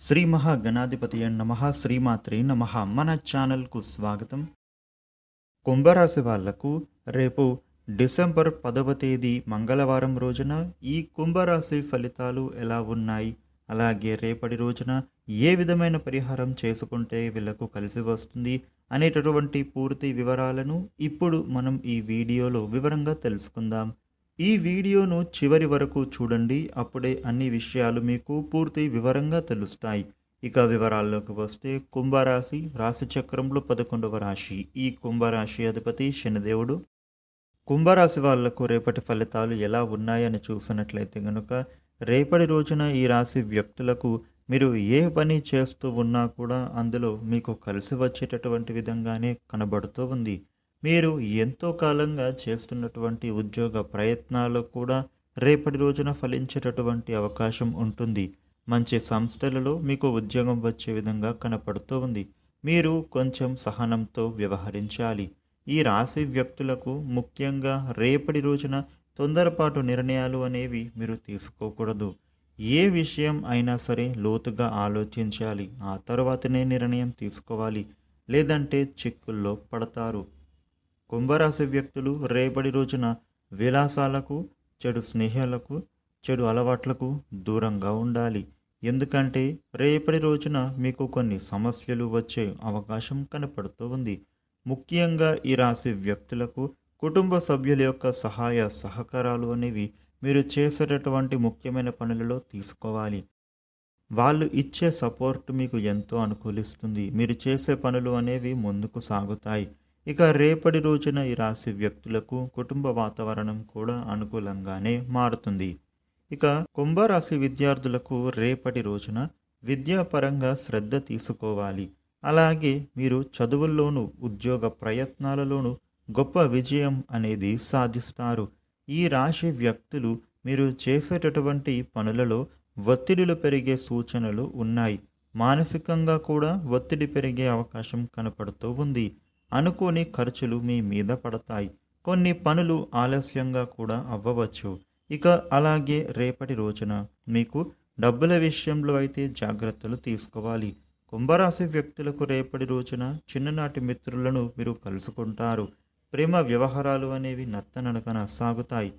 శ్రీ మహాగణాధిపతి నమ శ్రీమాత్రి నమ. మన ఛానల్కు స్వాగతం. కుంభరాశి వాళ్ళకు రేపు డిసెంబర్ పదవ తేదీ మంగళవారం రోజున ఈ కుంభరాశి ఫలితాలు ఎలా ఉన్నాయి? అలాగే రేపటి రోజున ఏ విధమైన పరిహారం చేసుకుంటే వీళ్ళకు కలిసి వస్తుంది అనేటటువంటి పూర్తి వివరాలను ఇప్పుడు మనం ఈ వీడియోలో వివరంగా తెలుసుకుందాం. ఈ వీడియోను చివరి వరకు చూడండి. అప్పుడే అన్ని విషయాలు మీకు పూర్తి వివరంగా తెలుస్తాయి. ఇక వివరాల్లోకి వస్తే కుంభరాశి రాశి చక్రంలో పదకొండవ రాశి. ఈ కుంభరాశి అధిపతి శనిదేవుడు. కుంభరాశి వాళ్ళకు రేపటి ఫలితాలు ఎలా ఉన్నాయని చూసినట్లయితే గనుక రేపటి రోజున ఈ రాశి వ్యక్తులకు మీరు ఏ పని చేస్తూ ఉన్నా కూడా అందులో మీకు కలిసి వచ్చేటటువంటి విధంగానే కనబడుతూ ఉంది. మీరు ఎంతో కాలంగా చేస్తున్నటువంటి ఉద్యోగ ప్రయత్నాలు కూడా రేపటి రోజున ఫలించేటటువంటి అవకాశం ఉంటుంది. మంచి సంస్థలలో మీకు ఉద్యోగం వచ్చే విధంగా కనపడుతూ ఉంది. మీరు కొంచెం సహనంతో వ్యవహరించాలి. ఈ రాశి వ్యక్తులకు ముఖ్యంగా రేపటి రోజున తొందరపాటు నిర్ణయాలు అనేవి మీరు తీసుకోకూడదు. ఏ విషయం అయినా సరే లోతుగా ఆలోచించాలి. ఆ తర్వాతనే నిర్ణయం తీసుకోవాలి. లేదంటే చిక్కుల్లో పడతారు. కుంభరాశి వ్యక్తులు రేపటి రోజున విలాసాలకు చెడు స్నేహాలకు చెడు అలవాట్లకు దూరంగా ఉండాలి. ఎందుకంటే రేపటి రోజున మీకు కొన్ని సమస్యలు వచ్చే అవకాశం కనపడుతూ ఉంది. ముఖ్యంగా ఈ రాశి వ్యక్తులకు కుటుంబ సభ్యుల యొక్క సహాయ సహకారాలు అనేవి మీరు చేసేటటువంటి ముఖ్యమైన పనులలో తీసుకోవాలి. వాళ్ళు ఇచ్చే సపోర్ట్ మీకు ఎంతో అనుకూలిస్తుంది. మీరు చేసే పనులు అనేవి ముందుకు సాగుతాయి. ఇక రేపటి రోజున ఈ రాశి వ్యక్తులకు కుటుంబ వాతావరణం కూడా అనుకూలంగానే మారుతుంది. ఇక కుంభరాశి విద్యార్థులకు రేపటి రోజున విద్యాపరంగా శ్రద్ధ తీసుకోవాలి. అలాగే మీరు చదువుల్లోనూ ఉద్యోగ ప్రయత్నాలలోనూ గొప్ప విజయం అనేది సాధిస్తారు. ఈ రాశి వ్యక్తులు మీరు చేసేటటువంటి పనులలో ఒత్తిడిలు పెరిగే సూచనలు ఉన్నాయి. మానసికంగా కూడా ఒత్తిడి పెరిగే అవకాశం కనపడుతూ ఉంది. అనుకోని ఖర్చులు మీ మీద పడతాయి. కొన్ని పనులు ఆలస్యంగా కూడా అవ్వవచ్చు. ఇక అలాగే రేపటి రోజున మీకు డబ్బుల విషయంలో అయితే జాగ్రత్తలు తీసుకోవాలి. కుంభరాశి వ్యక్తులకు రేపటి రోజున చిన్ననాటి మిత్రులను మీరు కలుసుకుంటారు. ప్రేమ వ్యవహారాలు అనేవి నత్తనడకన సాగుతాయి.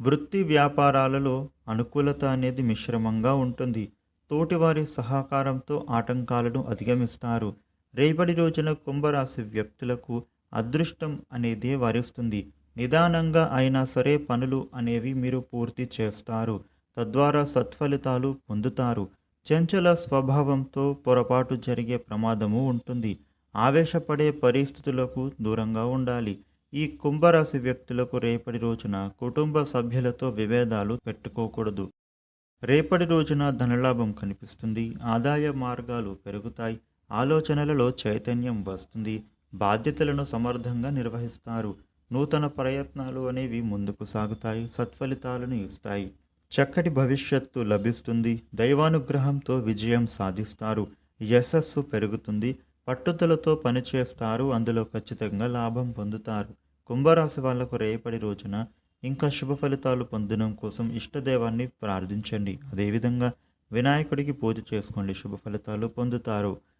వృత్తి వ్యాపారాలలో అనుకూలత అనేది మిశ్రమంగా ఉంటుంది. తోటివారి సహకారంతో ఆటంకాలను అధిగమిస్తారు. రేపటి రోజున కుంభరాశి వ్యక్తులకు అదృష్టం అనేది వరిస్తుంది. నిదానంగా అయినా సరే పనులు అనేవి మీరు పూర్తి చేస్తారు. తద్వారా సత్ఫలితాలు పొందుతారు. చంచల స్వభావంతో పొరపాటు జరిగే ప్రమాదము ఉంటుంది. ఆవేశపడే పరిస్థితులకు దూరంగా ఉండాలి. ఈ కుంభరాశి వ్యక్తులకు రేపటి రోజున కుటుంబ సభ్యులతో విభేదాలు పెట్టుకోకూడదు. రేపటి రోజున ధనలాభం కనిపిస్తుంది. ఆదాయ మార్గాలు పెరుగుతాయి. ఆలోచనలలో చైతన్యం వస్తుంది. బాధ్యతలను సమర్థంగా నిర్వహిస్తారు. నూతన ప్రయత్నాలు అనేవి ముందుకు సాగుతాయి సత్ఫలితాలను ఇస్తాయి. చక్కటి భవిష్యత్తు లభిస్తుంది. దైవానుగ్రహంతో విజయం సాధిస్తారు. యశస్సు పెరుగుతుంది. పట్టుదలతో పనిచేస్తారు. అందులో ఖచ్చితంగా లాభం పొందుతారు. కుంభరాశి వాళ్ళకు రేపటి రోజున ఇంకా శుభ ఫలితాలు పొందడం కోసం ఇష్టదేవాన్ని ప్రార్థించండి. అదేవిధంగా వినాయకుడికి పూజ చేసుకోండి. శుభ ఫలితాలు పొందుతారు.